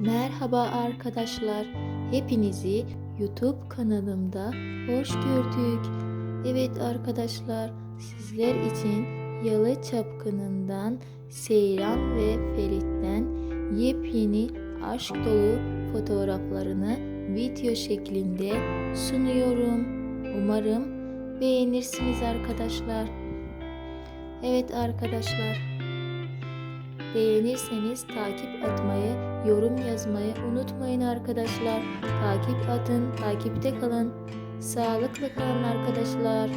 Merhaba arkadaşlar. Hepinizi YouTube kanalımda hoş gördük. Evet arkadaşlar, sizler için Yalı Çapkını'ndan Seyran ve Ferit'ten yepyeni aşk dolu fotoğraflarını video şeklinde sunuyorum. Umarım beğenirsiniz arkadaşlar. Evet arkadaşlar, Beğenirseniz takip atmayı, yorum yazmayı unutmayın arkadaşlar. Takip atın, takipte kalın. Sağlıklı kalın arkadaşlar.